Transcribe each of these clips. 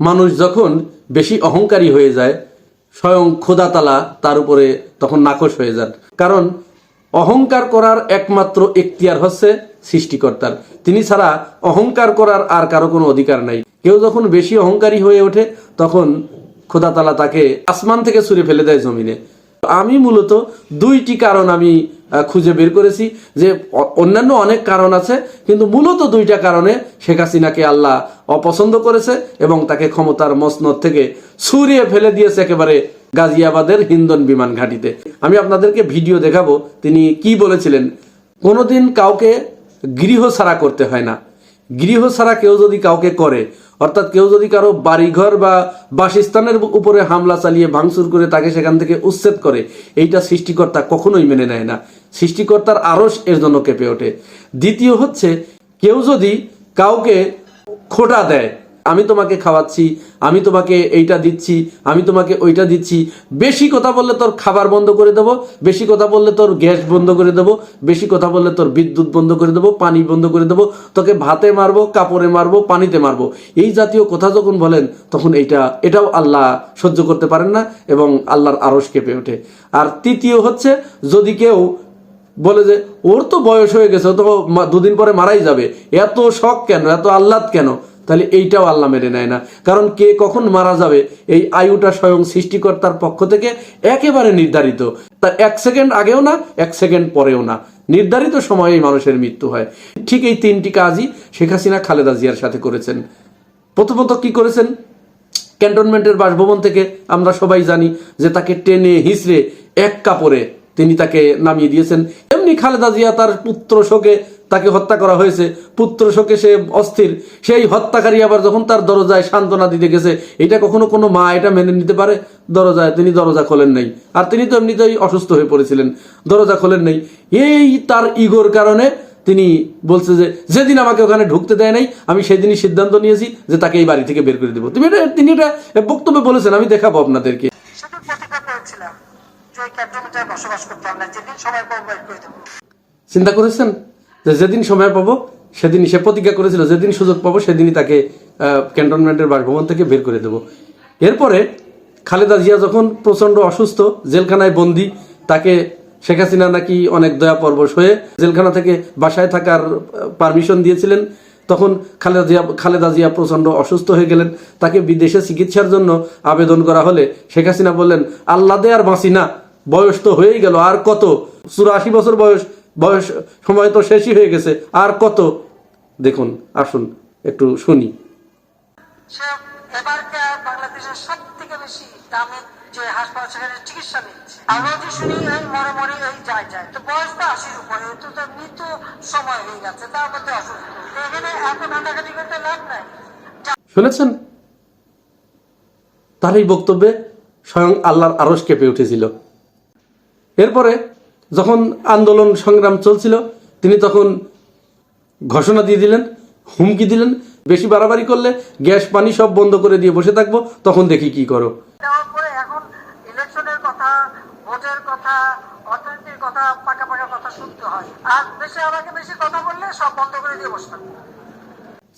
মানুষ যখন বেশি অহংকারী হয়ে যায়, স্বয়ং খোদাতালা তার উপরে তখন নাকশ হয়ে যান। কারণ অহংকার করার একমাত্র এখতিয়ার হচ্ছে সৃষ্টিকর্তার। তিনি ছাড়া অহংকার করার আর কারও কোনো অধিকার নাই। কেউ যখন বেশি অহংকারী হয়ে ওঠে, তখন খোদাতালা তাকে আসমান থেকে ছুঁড়ে ফেলে দেয় জমিনে। আমি মূলত দুইটি কারণ আমি খুঁজে বের করেছি যে অন্যান্য অনেক কারণ আছে, কিন্তু মূলত দুইটা কারণে শেখ হাসিনাকে আল্লাহ অপছন্দ করেছে এবং তাকে ক্ষমতার মসনদ থেকে ছুরিয়ে ফেলে দিয়েছে একেবারে গাজিয়াবাদের হিন্দন বিমান ঘাঁটিতে। আমি আপনাদেরকে ভিডিও দেখাবো তিনি কি বলেছিলেন। কোনোদিন কাউকে গৃহ ছাড়া করতে হয় না। গৃহ ছাড়া কেউ যদি কাউকে করে অর্থাৎ কেউ যদি কারও বাড়িঘর বা বাসস্থানের উপরে হামলা চালিয়ে ভাঙচুর করে তাকে সেখান থেকে উচ্ছেদ করে, এইটা সৃষ্টিকর্তা কখনোই মেনে নেয় না। সৃষ্টিকর্তার আরস এর জন্য কেঁপে ওঠে। দ্বিতীয় হচ্ছে, কেউ যদি কাউকে খোটা দেয় আমি তোমাকে খাওয়াচ্ছি, আমি তোমাকে এইটা দিচ্ছি, আমি তোমাকে ওইটা দিচ্ছি। বেশি কথা বললে তোর খাবার বন্ধ করে দেবো, বেশি কথা বললে তোর গ্যাস বন্ধ করে দেবো, বেশি কথা বললে তোর বিদ্যুৎ বন্ধ করে দেবো, পানি বন্ধ করে দেবো, তোকে ভাতে মারবো, কাপড়ে মারবো, পানিতে মারবো। এই জাতীয় কথা যখন বলেন, তখন এইটা, এটাও আল্লাহ সহ্য করতে পারেন না এবং আল্লাহর আরস কেঁপে ওঠে। আর তৃতীয় হচ্ছে, যদি কেউ বলে যে, ওর তো বয়স হয়ে গেছে তো দুদিন পরে মারাই যাবে। এত শখ কেন? এত আহ্লাদ কেন? তাহলে এইটাও আল্লাহ মেনে নেয় না। কারণ কে কখন মারা যাবে, এই আয়ুটা স্বয়ং সৃষ্টিকর্তার পক্ষ থেকে একেবারে নির্ধারিত। তার এক সেকেন্ড আগেও না, এক সেকেন্ড পরেও না। নির্ধারিত সময়েই মানুষের মৃত্যু হয়। ঠিক এই তিনটি কাজই শেখ হাসিনা খালেদা জিয়ার সাথে করেছেন। প্রথমত কি করেছেন? ক্যান্টনমেন্টের বাসভবন থেকে আমরা সবাই জানি যে তাকে টেনে হিসড়ে এক কাপড়ে তিনি তাকে নামিয়ে দিয়েছেন। এমনি খালেদা জিয়া তার পুত্র শোকে তাকে হত্যা করা হয়েছে পুত্র শোকে সে অস্থির সেই হত্যাকারী আবার যখন তার দরজায় সান্ত্বনা দিতে গেছে এটা কখনো কোনো মা এটা মেনে নিতে পারে? দরজায় তিনি দরজা খোলেন নাই। আর তিনি তো এমনিতেই অসুস্থ হয়ে পড়েছিলেন দরজা খোলেন নাই। এই তার ইগোর কারণে তিনি বলছে যে যেদিন আমাকে ওখানে ঢুকতে দেয় নাই আমি সেদিনই সিদ্ধান্ত নিয়েছি যে তাকে এই বাড়ি থেকে বের করে দেবো। তুমি এটা তিনি এটা বক্তব্য বলেছেন আমি দেখাবো আপনাদেরকে। চিন্তা করেছেন? যে যেদিন সময় পাবো, সেদিনই সে প্রতিজ্ঞা করেছিল, যেদিন সুযোগ পাবো, সেদিনই তাকে ক্যান্টনমেন্টের বাসভবন থেকে বের করে দেবো। এরপরে খালেদা জিয়া যখন প্রচণ্ড অসুস্থ, জেলখানায় বন্দি, তাকে শেখ হাসিনা নাকি অনেক দয়া পরবশ হয়ে জেলখানা থেকে বাসায় থাকার পারমিশন দিয়েছিলেন, তখন খালেদা জিয়া খালেদা জিয়া প্রচণ্ড অসুস্থ হয়ে গেলেন। তাকে বিদেশে চিকিৎসার জন্য আবেদন করা হলে শেখ হাসিনা বললেন, আল্লাহ দে আর বাঁচি না, বয়স তো হয়েই গেল, আর কত? চুরাশি বছর বয়স বয়স সময় তো শেষই হয়ে গেছে। আর কত? দেখুন আসুন একটু শুনি। সে বাংলাদেশের সব থেকে বেশি দামে যে হাসপাতাল সেখানে চিকিৎসা নিচ্ছে। আমরা যে শুনি এই মরে মরে এই যায় যায়। তো বয়স তো আশির উপরে তো তো মৃত্যু সময় হয়ে গেছে তার মধ্যে অসুস্থ। এখানে এত কান্দাকাটি করতে লাভ নাই। শুনেছেন? তার এই বক্তব্যে স্বয়ং আল্লাহর আরস কেঁপে উঠেছিল। এরপরে যখন আন্দোলন সংগ্রাম চলছিল তিনি তখন ঘোষণা দিয়ে দিলেন হুমকি দিলেন বেশি বাড়াবাড়ি করলে গ্যাস পানি সব বন্ধ করে দিয়ে বসে থাকব তখন দেখি কি করো। এখন ইলেকশনের কথা ভোটের কথা অর্থনীতির কথা পাকা পাকা কথা শুনতে হয়। আর বেশি আমাকে বেশি কথা বললে সব বন্ধ করে দিয়ে বসে থাকব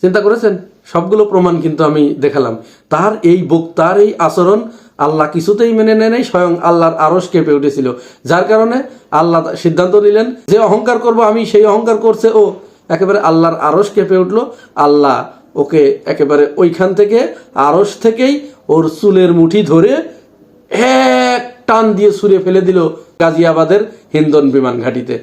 চিন্তা করেছেন? সবগুলো প্রমাণ কিন্তু আমি দেখালাম। তার এই বক তার এই আচরণ আল্লাহ কিছুতেই মেনে নেয় নাই স্বয়ং আল্লাহর আরস কেঁপে উঠেছিল। যার কারণে আল্লাহ সিদ্ধান্ত নিলেন, যে অহংকার করব আমি, সেই অহংকার করছে ও একেবারে আল্লাহর আরস কেঁপে উঠল। আল্লাহ ওকে একেবারে ওইখান থেকে আরস থেকেই ওর চুলের মুঠি ধরে এক টান দিয়ে সুরে ফেলে দিল গাজিয়াবাদের হিন্দন বিমান ঘাটিতে।